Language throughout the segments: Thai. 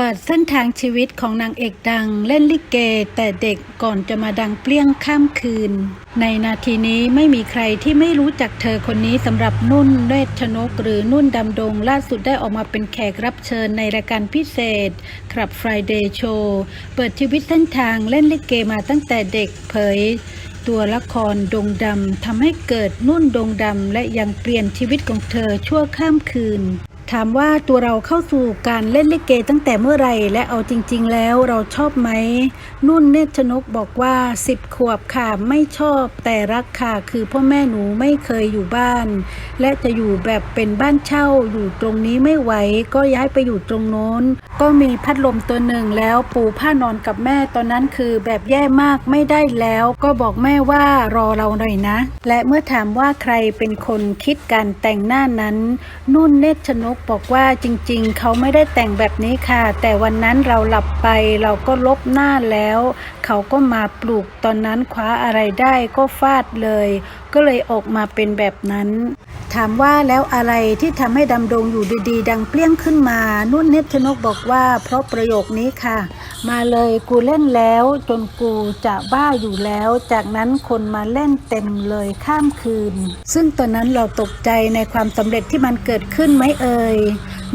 เปิดเส้นทางชีวิตของนางเอกดังเล่นลิเก แต่เด็กก่อนจะมาดังเปรี้ยงข้ามคืน ในนาทีนี้ไม่มีใครที่ไม่รู้จักเธอคนนี้สำหรับนุ่นเวชชนก หรือนุ่นดำดง ล่าสุดได้ออกมาเป็นแขกรับเชิญในรายการพิเศษครับ Friday Show เปิดชีวิตเส้นทางเล่นลิเกมาตั้งแต่เด็กเผย ตัวละครดงดำทำให้เกิดนุ่นดงดำและยังเปลี่ยนชีวิตของเธอชั่วข้ามคืน ถามว่าตัวเราเข้าสู่การเล่นลิเกตั้งแต่เมื่อไรและเอาจริง ๆ แล้วเราชอบไหม นุ่นเนตรชนกบอกว่า 10 ขวบค่ะไม่ชอบ แต่รักค่ะคือพ่อแม่หนูไม่เคยอยู่บ้าน และจะอยู่แบบเป็นบ้านเช่าอยู่ตรงนี้ไม่ไหว ก็ย้ายไปอยู่ตรงโน้น ก็มีพัดลมตัวหนึ่งแล้วปูผ้านอนกับแม่ตอนนั้นคือแบบแย่มากไม่ได้แล้ว ก็บอกแม่ว่ารอเราหน่อยนะ และเมื่อถามว่าใครเป็นคนคิดการแต่งหน้านั้น นุ่นเนตรชนกบอกว่าจริงๆ เขาไม่ได้แต่งแบบนี้ค่ะ แต่วันนั้นเราหลับไปเราก็ลบหน้าแล้ว เขาก็มาปลูกตอนนั้นคว้าอะไรได้ก็ฟาดเลย ก็เลยออกมาเป็นแบบนั้น ถามว่าแล้วอะไรที่ทำให้ดำดงอยู่ดีๆ ดังเปรี้ยงขึ้นมา นุ่นเนตชนกบอกว่าเพราะประโยคนี้ค่ะ มาเลยกูเล่นแล้วจนกูจะบ้าอยู่แล้ว จากนั้นคนมาเล่นเต็มเลยข้ามคืน ซึ่งตอนนั้นเราตกใจในความสำเร็จที่มันเกิดขึ้นไหมเอ่ย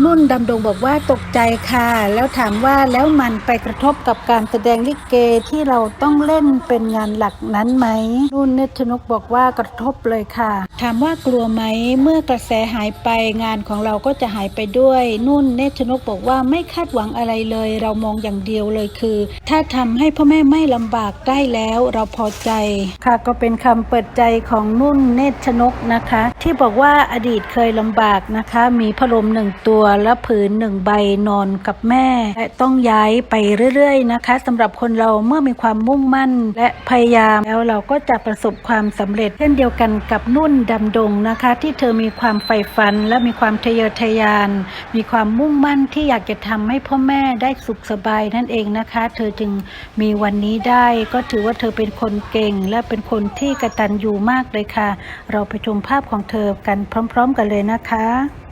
นุ่นดำดงบอกว่าตกใจค่ะ แล้วถามว่าแล้วมันไปกระทบกับการแสดงลิเกที่เราต้องเล่นเป็นงานหลักนั้นไหมนุ่นเนชนกบอกว่ากระทบเลยค่ะ ถามว่ากลัวไหมเมื่อกระแสหายไปงานของเราก็จะหายไปด้วย นุ่นเนชนกบอกว่าไม่คาดหวังอะไรเลย เรามองอย่างเดียวเลยคือ ถ้าทำให้พ่อแม่ไม่ลำบากได้แล้วเราพอใจ ค่ะก็เป็นคำเปิดใจของนุ่นเนชนกนะคะ ที่บอกว่าอดีตเคยลำบากนะคะ มีพัดลมหนึ่งตัวตัวและผืนหนึ่งใบนอนกับแม่ และต้องย้ายไปเรื่อยๆนะคะสำหรับคนเราเมื่อมีความมุ่งมั่น และพยายามแล้วเราก็จะประสบความสำเร็จเช่นเดียวกันกับนุ่นดำดงนะคะ ที่เธอมีความใฝ่ฝัน และมีความทะเยอทะยาน มีความมุ่งมั่นที่อยากจะทำให้พ่อแม่ได้สุขสบายนั่นเองนะคะ เธอจึงมีวันนี้ได้ก็ถือว่าเธอเป็นคนเก่ง และเป็นคนที่กระตันยูมากเลยค่ะ เราไปชมภาพของเธอกันพร้อม ๆ กันเลยนะคะ